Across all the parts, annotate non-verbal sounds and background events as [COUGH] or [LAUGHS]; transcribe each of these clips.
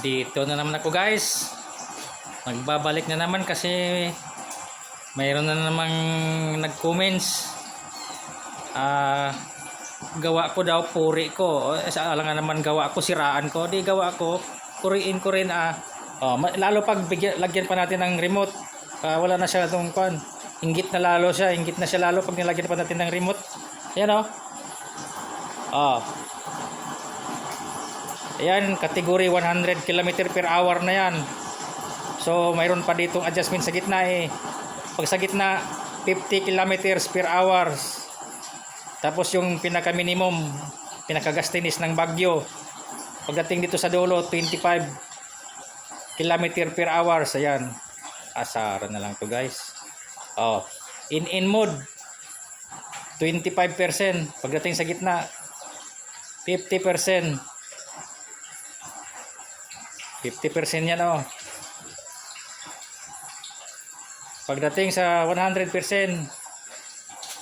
Dito na naman ako guys. Nagbabalik na naman kasi mayroon na namang nag-comments. Ah, gawa ko daw puri ko. O, Sa alangan naman gawa ko siraan ko. Di gawa ko puriin ko rin ah. Oh, lalo pag bigyan, lagyan pa natin ng remote. Ah, wala na siya itong kwan. Ingit na lalo siya. Ingit na siya lalo pag nilagyan pa natin ng remote. Ayan oh. Oh. Ayan, category 100 km per hour na yan. So, mayroon pa ditong adjustment sa gitna eh. Pag sa gitna, 50 km per hour. Tapos yung pinaka minimum, pinaka gastinis ng Bagyo. Pagdating dito sa dulo, 25 km per hour. Ayan. Asaran na lang to guys. Oh, in in mode 25%. Pagdating sa gitna, 50%. 50% yan oh. Pagdating sa 100%,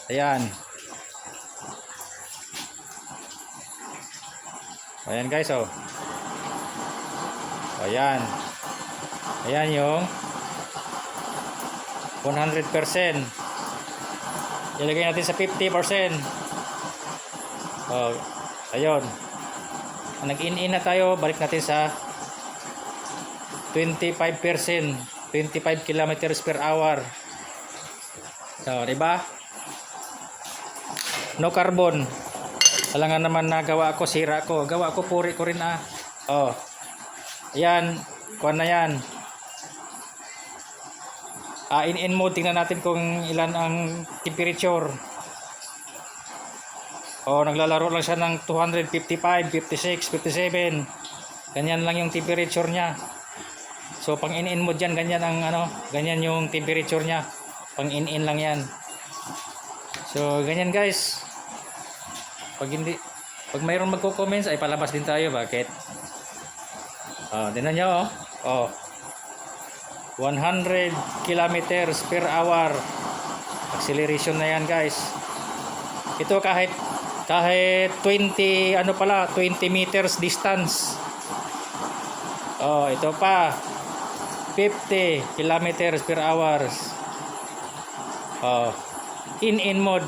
ayan. Ayan guys oh. Ayan. Ayan yung 100%. Ilagay natin sa 50%. Oh, ayun. Nag-in-in na tayo, balik natin sa 25%, 25 kilometers per hour. So, di ba? No carbon. Wala nga naman na gawa ko, sira ko. Gawa ko, puri ko rin ah. Oh. Yan, kuha na yan. Ah, in, in mode, tingnan natin kung ilan ang temperature. Oh, naglalaro lang siya ng 255, 56, 57. Ganyan lang yung temperature niya. So pang in-in mo diyan ganyan ang ano, ganyan yung temperature niya. Pang in-in lang 'yan. So ganyan guys. Pag hindi pag mayroong magko-comments ay palabas din tayo bakit? Oh, dinan niyo oh. Oh. 100 kilometers per hour. Acceleration na 'yan guys. Ito kahit kahit 20 ano pala 20 meters distance. Oh, ito pa. 50 kilometers per hours. Oh. In in mode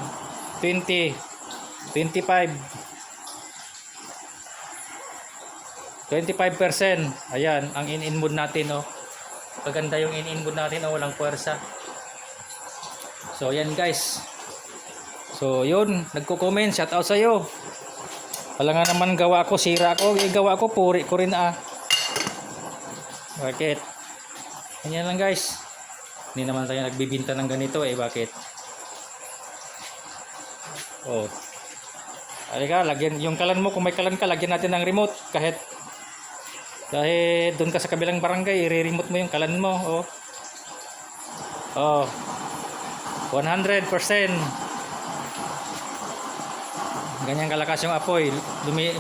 20 25 25%. Ayan, ang in in mode natin oh. Paganda yung in in mode natin oh, walang puwersa. So, ayan guys. So, yun, nagko-comment, shout out sa iyo. Wala nga naman gawa ko, sira ko, eh, gawa ko, puri ko rin ah. Bakit? Ganyan lang guys. Hindi naman tayo nagbibinta ng ganito eh. Bakit? Oh. Halika, lagyan yung kalan mo, kung may kalan ka, lagyan natin ng remote. Kahit kahit doon ka sa kabilang barangay, i-remote mo yung kalan mo. Oh. Oh. 100%. Ganyan kalakas yung apoy. Lumi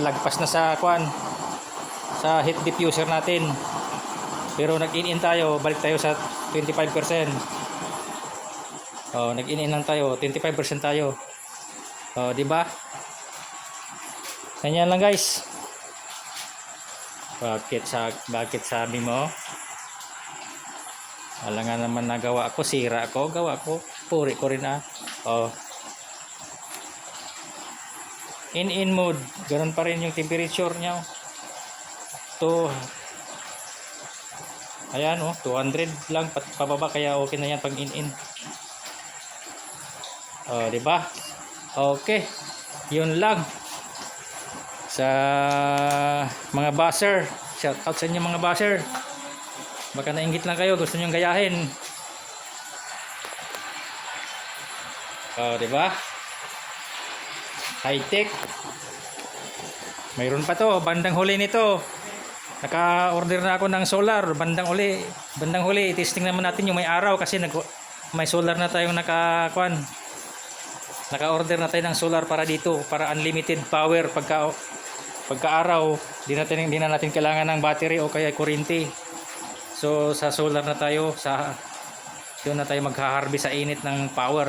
lagpas na sa kwan sa heat diffuser natin. Pero nag-in-in tayo, balik tayo sa 25%. Oh, nag-in-in lang tayo, 25% tayo. Oh, di ba? Ganyan lang, guys. Bakit sa bakit sabi mo? Wala nga naman nagawa ako, sira ako, gawa ko. Puri ko rin ah. Oh. In-in mode, ganun pa rin yung temperature niya. To Ayan oh, 200 lang pababa kaya okay na yan pag in-in. Oh, di ba? Okay. 'Yun lang. Sa mga buzzer, shout out sa inyo mga buzzer. Baka nainggit lang kayo, gusto niyo gayahin. Oh, di ba? High tech. Mayroon pa to, bandang huli nito. Naka-order na ako ng solar, bandang uli. Bandang huli, testing naman natin yung may araw kasi nag may solar na tayong naka kwan. Naka-order na tayo ng solar para dito, para unlimited power pagka pagka araw, di natin di na natin kailangan ng battery o kaya kuryente. So sa solar na tayo, sa doon na tayo magha-harvest sa init ng power.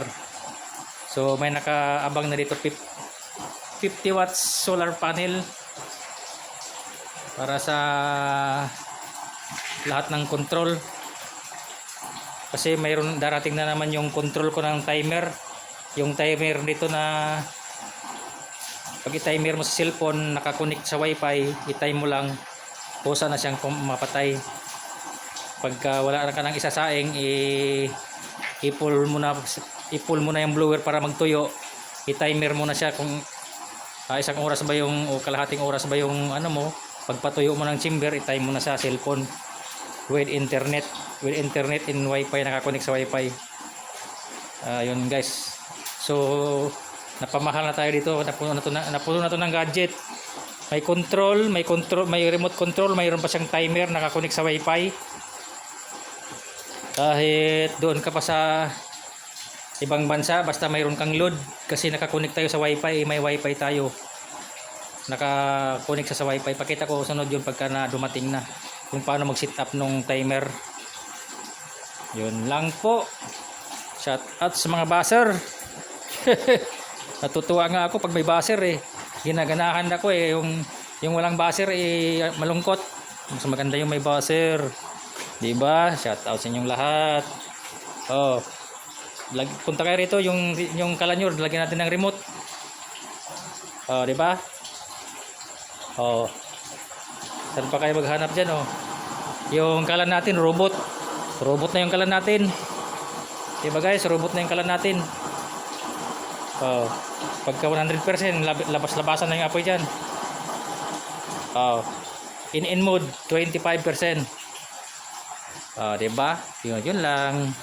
So may nakaabang na dito 50 watts solar panel para sa lahat ng control. Kasi mayroon darating na naman yung control ko ng timer. Yung timer dito na pag i-timer mo sa cellphone nakakonect sa wifi i-time mo lang kusa na siyang mapatay. Pagka wala na ka nang isasaing i-pull mo na i-pull mo na yung blower para magtuyo. I-timer mo na siya kung ah, isang oras ba yung o kalahating oras ba yung ano mo pagpatuyo mo ng chamber i-time mo na sa cellphone with internet with internet in wifi nakakonect sa wifi. Ah, yun guys. So napamahal na tayo dito. Napuno na to, na, napuno na to ng gadget. May control may control may remote control. Mayroon pa siyang timer nakakonect sa wifi. Kahit doon ka pa sa ibang bansa basta mayroon kang load. Kasi nakakonect tayo sa wifi may wifi tayo nakakonect sa wifi. Pakita ko sunod yun pagka na dumating na. Kung paano mag set up nung timer. Yun lang po. Shout out sa mga buzzer [LAUGHS] natutuwa nga ako pag may buzzer eh. Ginaganahan ako eh. Yung yung walang buzzer eh malungkot. Mas maganda yung may buzzer di ba? Shout out sa inyong lahat. Oh. Lag, punta kayo rito. Yung yung kalanyor lagyan natin ng remote. Oh di ba oh. Saan pa kayo maghanap dyan oh? Yung kalan natin robot. Robot na yung kalan natin. Di ba guys? Robot na yung kalan natin. Oh. Pagka 100% lab- labas-labasan na yung apoy dyan. Oh. In in mode 25% oh di ba yun, yun lang